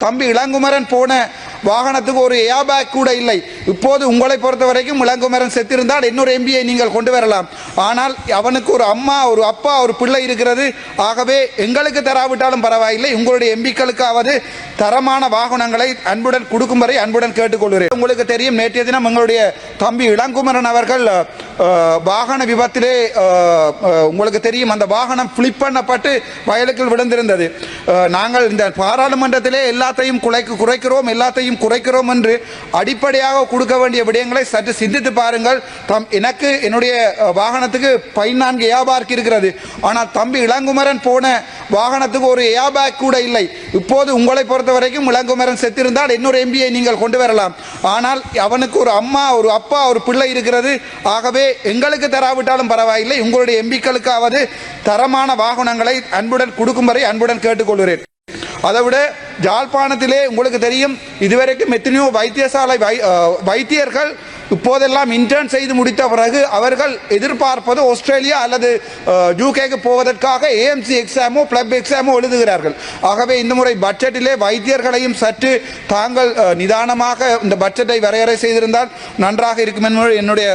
தம்பி இளங்குமரன் போன வாகனத்துக்கு ஒரு ஏபேக் கூட இல்லை. இப்போது உங்களை பொறுத்த வரைக்கும் இளங்குமரன் செத்திருந்தால் இன்னொரு எம்பியை நீங்கள் கொண்டு வரலாம். ஆனால் அவனுக்கு ஒரு அம்மா ஒரு அப்பா ஒரு பிள்ளை இருக்கிறது. ஆகவே எங்களுக்கு தராவிட்டாலும் பரவாயில்லை. உங்களுடைய எம்பிக்களுக்காவது தரமான வாகனங்களை அன்புடன் கொடுக்கும் வரை அன்புடன் கேட்டுக்கொள்கிறேன். உங்களுக்கு தெரியும் நேற்றைய தினம் எங்களுடைய தம்பி இளங்குமரன் அவர்கள் வாகன விபத்திலே உங்களுக்கு தெரியும் அந்த வாகனம் ஃபிளிப் பண்ணப்பட்டு வயலுக்குள் விழுந்திருந்தது. நாங்கள் இந்த பாராளுமன்றத்திலே எல்லாத்தையும் குலைக்கு குறைக்கிறோம் எல்லாத்தையும் குறைக்கிறோம் என்று அடிப்படையாக கொடுக்க வேண்டிய விடயங்களை சற்று சிந்தித்து பாருங்கள். தம் எனக்கு என்னுடைய வாகனத்துக்கு பதினான்கு ஏபார்க் இருக்கிறது. ஆனால் தம்பி இளங்குமரன் போன வாகனத்துக்கு ஒரு ஏபாக் கூட இல்லை. இப்போது உங்களை பொறுத்த வரைக்கும் இளங்குமரன் செத்திருந்தால் இன்னொரு எம்பியை நீங்கள் கொண்டு வரலாம். ஆனால் அவனுக்கு ஒரு அம்மா ஒரு அப்பா ஒரு பிள்ளை இருக்கிறது. ஆகவே எங்களுக்கு தராவிட்டாலும் பரவாயில்லை. உங்களுடைய எம்பிக்களுக்காவது தரமான வாகனங்களை அன்புடன் கொடுக்கும் வரை அன்புடன் கேட்டுக்கொள்கிறேன். அதை விட ஜாழ்ப்பாணத்திலே உங்களுக்கு தெரியும் இதுவரைக்கும் எத்தனையோ வைத்தியசாலை வை- வைத்தியர்கள் இப்போதெல்லாம் இன்டர்ன் செய்து முடித்த பிறகு அவர்கள் எதிர்பார்ப்பது ஆஸ்திரேலியா அல்லது யூகேக்கு போவதற்காக ஏஎம்சி எக்ஸாமோ பிளப் எக்ஸாமோ எழுதுகிறார்கள். ஆகவே இந்த முறை பட்ஜெட்டிலே வைத்தியர்களையும் சற்று தாங்கள் நிதானமாக இந்த பட்ஜெட்டை வரையறை செய்திருந்தால் நன்றாக இருக்கும் என்பது என்னுடைய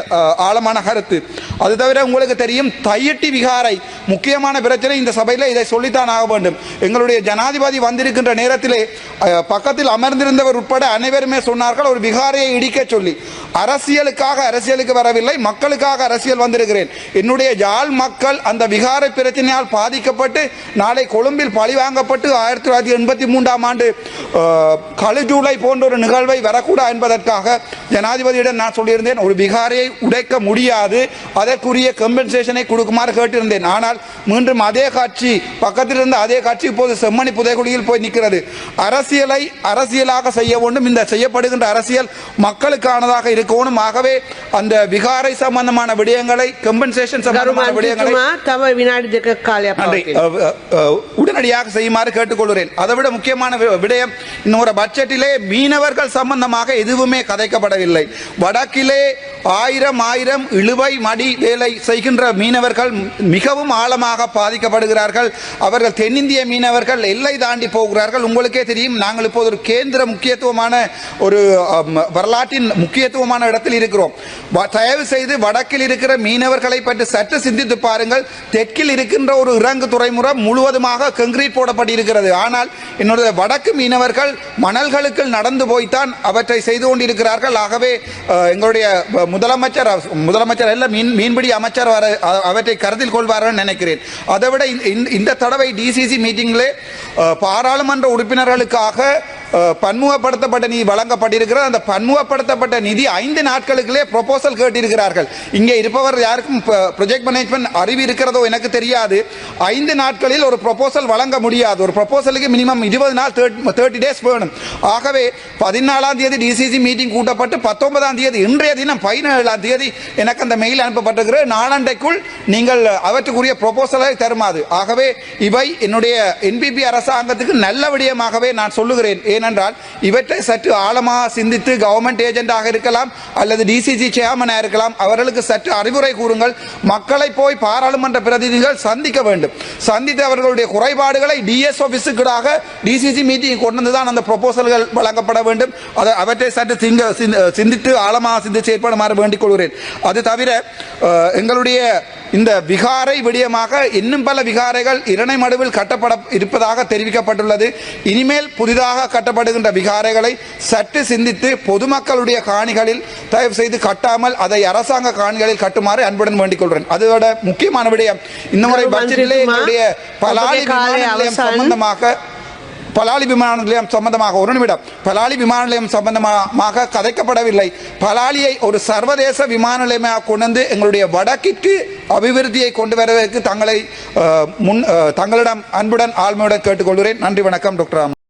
ஆழமான கருத்து. அது தவிர உங்களுக்கு தெரியும் தையட்டி விகாரை முக்கியமான பிரச்சனை இந்த சபையில் இதை சொல்லித்தான் ஆக வேண்டும். எங்களுடைய ஜனாதிபதி வந்திருக்கின்ற நேரத்திலே பக்கத்தில் அமர்ந்திருந்தவர் உட்பட அனைவருமே சொன்னார்கள் ஒரு விகாரையை இடிக்க சொல்லி. அரசியலுக்காக அரசியலுக்கு வரவில்லை மக்களுக்காக அரசியல் வந்திருக்கிறேன். என்னுடைய யாழ் மக்கள் அந்த விகார பிரச்சனையால் பாதிக்கப்பட்டு நாளை கொழும்பில் பழிவாங்கப்பட்டு ஆயிரத்தி தொள்ளாயிரத்தி எண்பத்தி மூன்றாம் ஆண்டு கழுஜூலை போன்ற ஒரு நிகழ்வை வரக்கூடாது என்பதற்காக ஜனாதிபதியிடம் நான் சொல்லியிருந்தேன். ஒரு விகாரையை உடைக்க முடியாது. அதற்குரிய கம்பன்சேஷனை கொடுக்குமாறு கேட்டிருந்தேன். ஆனால் மீண்டும் அதே காட்சி பக்கத்தில் இருந்த அதே காட்சி இப்போது செம்மணி புதைகுழியில் போய் நிற்கிறது. அரசியலை அரசியலாக செய்ய வேண்டும். இந்த செய்யப்படுகின்ற அரசியல் மக்களுக்கானதாக இருக்கணும் ஆகவே அந்த விகாரை சம்பந்தமான விடயங்களை கம்பன்சேஷன் சம்பந்தமான விடயங்களை உடனடியாக செய்யுமாறு கேட்டுக்கொள்கிறேன். அதை விட முக்கியமான விடயம் இன்னொரு பட்ஜெட்டிலே மீனவர்கள் சம்பந்தமாக எதுவுமே கதைக்கப்படவில்லை. வடக்கிலே ஆயிரம் ஆயிரம் இழுவை மடி வேலை செய்கின்ற மீனவர்கள் மிகவும் ஆழமாக பாதிக்கப்படுகிறார்கள். அவர்கள் தென்னிந்திய மீனவர்கள் எல்லை தாண்டி போகிறார்கள். உங்களுக்கே தெரியும் நாங்கள் இப்போது ஒரு கேந்திர முக்கியத்துவமான ஒரு வரலாற்றின் முக்கியத்துவமான இடத்தில் இருக்கிறோம். தயவு செய்து வடக்கில் இருக்கிற மீனவர்களை பற்றி சற்று சிந்தித்து பாருங்கள். தெற்கில் இருக்கின்ற ஒரு இறங்கு துறைமுறை முழுவதுமாக கங்கிரீட் போடப்பட்டிருக்கிறது ஆனால் என்னுடைய வடக்கு மீனவர்கள் மணல்களுக்குள் நடந்து போய்த்தான் அவற்றை செய்து கொண்டிருக்கிறார்கள். ஆகவே எங்களுடைய முதலமைச்சர் முதலமைச்சர் அல்ல மீன் மீன்பிடி அமைச்சர் வர அவற்றை கருத்தில் கொள்வார்கள் நினைக்கிறேன். அதைவிட இந்த- இந்த- தடவை டிசிசி மீட்டிங்கிலே பாராளுமன்ற உறுப்பினர்களுக்காக பன்முகப்படுத்தப்பட்ட நிதி வழங்கப்பட்டிருக்கிறது. அந்த பன்முகப்படுத்தப்பட்ட நிதி ஐந்து நாட்களுக்குள்ளே ப்ரொபோசல் கேட்டிருக்கிறார்கள். இங்கே இருப்பவர் யாருக்கும் ப்ரொஜெக்ட் மேனேஜ்மெண்ட் அறிவு இருக்கிறதோ எனக்கு தெரியாது. ஐந்து நாட்களில் ஒரு ப்ரொபோசல் வழங்க முடியாது. ஒரு ப்ரொபோசலுக்கு மினிமம் இருபது நாள் தேர்ட்டி டேஸ் வேணும். ஆகவே பதினாலாம் தேதி டிசிசி மீட்டிங் கூட்டப்பட்டு பத்தொன்பதாம் தேதி இன்றைய தினம் பதினேழாம் தேதி எனக்கு அந்த மெயில் அனுப்பப்பட்டிருக்கிறது. நாளண்டைக்குள் நீங்கள் அவற்றுக்குரிய ப்ரொபோசலை தருமாது ஆகவே இவை என்னுடைய என்பிபி அரசாங்கத்துக்கு நல்ல விடயமாகவே நான் சொல்லுகிறேன். ஏனென்றால் இவற்றை சற்று ஆழமாக சிந்தித்து கவர்மெண்ட் ஏஜென்டாக இருக்கலாம் அல்லது டிசிசி சேர்மனாக இருக்கலாம். அவர்களுக்கு சற்று அறிவுரை கூறுங்கள். மக்களை போய் பாராளுமன்ற பிரதிநிதிகள் சந்திக்க வேண்டும். சந்தித்து அவர்களுடைய குறைபாடுகளை டிஎஸ் ஆஃபீஸுக்காக டிசிசி மீட்டிங் கொண்டு வந்து தான் அந்த ப்ரொபோசல்கள் வழங்கப்பட வேண்டும். அதை அவற்றை சற்று சிங்க சிந்தித்து ஆழமாக சிந்தித்து செயற்படுமாறு வேண்டிக் கொள்கிறேன். அது தவிர எங்களுடைய இந்த விகாரை விடயமாக இன்னும் பல விகாரைகள் இரணைமடுவில் கட்டப்பட இருப்பதாக தெரிவிக்கப்பட்டுள்ளது. இனிமேல் புதிதாக கட்டப்படுகின்ற விகாரைகளை சற்று சிந்தித்து பொதுமக்களுடைய காணிகளில் தயவு செய்து கட்டாமல் அதை அரசாங்க காணிகளில் கட்டுமாறு அன்புடன் வேண்டிக் கொள்கிறேன் அதோட முக்கியமான விடயம் இந்த முறை பட்ஜெட்டிலே எங்களுடைய பலாலி. சம்பந்தமாக பலாலி விமான நிலையம் சம்பந்தமாக ஒரு நிமிடம் பலாலி விமான நிலையம் சம்பந்தமாக கதைக்கப்படவில்லை பலாலியை ஒரு சர்வதேச விமான நிலையமாக கொண்டு வந்து எங்களுடைய வடக்கிற்கு அபிவிருத்தியை கொண்டு வருவதற்கு தங்களை முன் தங்களிடம் அன்புடன் ஆழ்மையுடன் கேட்டுக்கொள்கிறேன் நன்றி வணக்கம் டாக்டர் ராமன்